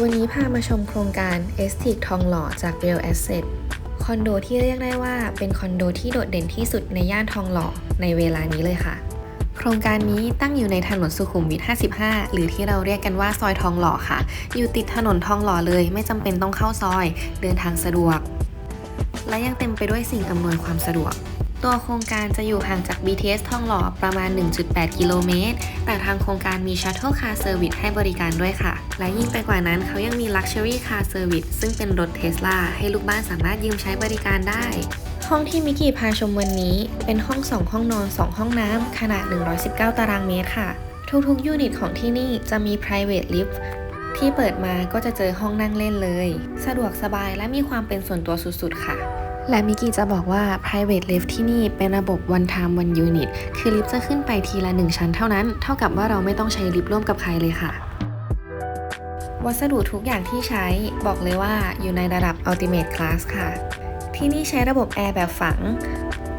วันนี้พามาชมโครงการ e s t i c ทองหล่อจาก Real Asset คอนโดที่เรียกได้ว่าเป็นคอนโดที่โดดเด่นที่สุดในย่านทองหล่อในเวลานี้เลยค่ะ โครงการนี้ตั้งอยู่ในถนนสุขุมวิท 55 หรือที่เราเรียกกันว่าซอยทองหล่อค่ะ อยู่ติดถนนทองหล่อเลย ไม่จำเป็นต้องเข้าซอย เดินทางสะดวก และยังเต็มไปด้วยสิ่งอำนวยความสะดวก ตัวโครงการจะอยู่ห่างจาก BTS ทองหล่อประมาณ 1.8 กิโลเมตร แต่ทางโครงการมี Shuttle Car Service ให้บริการด้วยค่ะ และยิ่งไปกว่านั้นเขายังมี Luxury Car Service ซึ่งเป็นรถ Tesla ให้ลูกบ้านสามารถยืมใช้บริการได้ ห้องที่มิกกี้พาชมวันนี้ เป็นห้อง 2 ห้องนอน 2 ห้องน้ำขนาด 119 ตารางเมตรค่ะ ทุกๆ ยูนิตของที่นี่จะมี private lift ที่เปิดมาก็จะเจอห้องนั่งเล่นเลย สะดวกสบายและมีความเป็นส่วนตัวสุดๆ ค่ะ และมิกกี้จะบอกว่า private lift ที่นี่เป็นระบบ one time one unit คือลิฟต์จะขึ้นไปทีละ 1 ชั้นเท่านั้น เท่ากับว่าเราไม่ต้องใช้ลิฟต์ร่วมกับใครเลยค่ะ วัสดุทุกอย่างที่ใช้บอกเลยว่าอยู่ในระดับ ultimate class ค่ะ ที่นี่ใช้ระบบแอร์แบบฝัง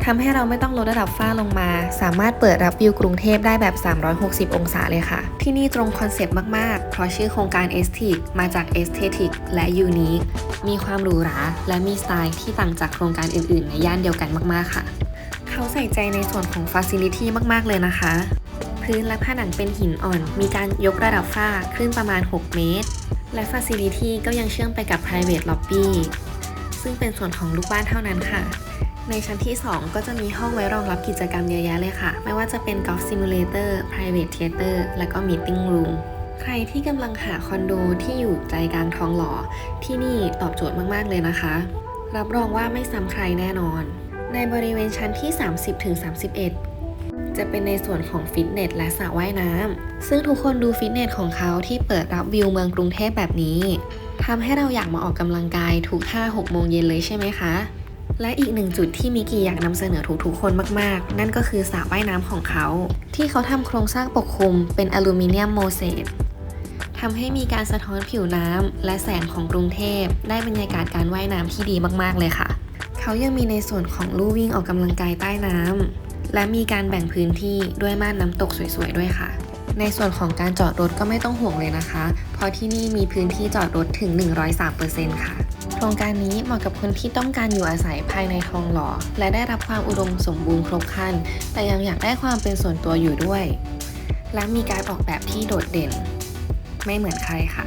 ทำให้เราไม่ต้องลดระดับฝ้าลงมา สามารถเปิดรับวิวกรุงเทพได้แบบ 360 องศาเลยค่ะ ที่นี่ตรงคอนเซปต์มากๆ เพราะชื่อโครงการ e s t i c มาจาก Aesthetic และ Unique มีความหรูหราและมีสไตล์ที่ต่างจากโครงการอื่นๆ ในย่านเดียวกันมากๆค่ะ เขาใส่ใจในส่วนของ Facility มากๆเลยนะคะพื้นและผนังเป็นหินอ่อน มีการยกระดับฝ้าขึ้นประมาณ 6 เมตร และ Facility ก็ยังเชื่อมไปกับ Private Lobby ซึ่งเป็นส่วนของลูกบ้านเท่านั้นค่ะ ในชั้นที่ 2 ก็จะมีห้องไว้รองรับกิจกรรมเยอะแยะเลยค่ะ ไม่ว่าจะเป็น Golf Simulator Private Theater และก็ Meeting Room ใครที่กำลังหาคอนโดที่อยู่ใจกลางทองหล่อ ที่นี่ตอบโจทย์มาก ๆ เลยนะคะ รับรองว่าไม่ซ้ำใครแน่นอน ในบริเวณชั้นที่ 30-31จะเป็นในส่วนของฟิตเนสและสระว่ายน้ำ ซึ่งทุกคนดูฟิตเนสของเขาที่เปิดรับวิวเมืองกรุงเทพแบบนี้ทำให้เราอยากมาออกกำลังกายทุก 5-6 โมงเย็นเลยใช่ไหมคะ และอีกหนึ่งจุดที่มิกกี้อยากนำเสนอทุกๆคนมากๆ นั่นก็คือสระว่ายน้ำของเขา ที่เขาทำโครงสร้างปกคลุมเป็นอลูมิเนียมโมเสสทำให้มีการสะท้อนผิวน้ำและแสงของกรุงเทพ ได้บรรยากาศการว่ายน้ำที่ดีมากๆเลยค่ะ เขายังมีในส่วนของลู่วิ่งออกกำลังกายใต้น้ำและมีการแบ่งพื้นที่ด้วยม่านน้ำตกสวยๆด้วยค่ะ ในส่วนของการจอดรถก็ไม่ต้องห่วงเลยนะคะ เพราะที่นี่มีพื้นที่จอดรถถึง 103%ค่ะ โครงการนี้เหมาะกับคนที่ต้องการอยู่อาศัยภายในทองหล่อ และได้รับความอุดมสมบูรณ์ครบครัน แต่ยังอยากได้ความเป็นส่วนตัวอยู่ด้วย และมีการออกแบบที่โดดเด่น ไม่เหมือนใครค่ะ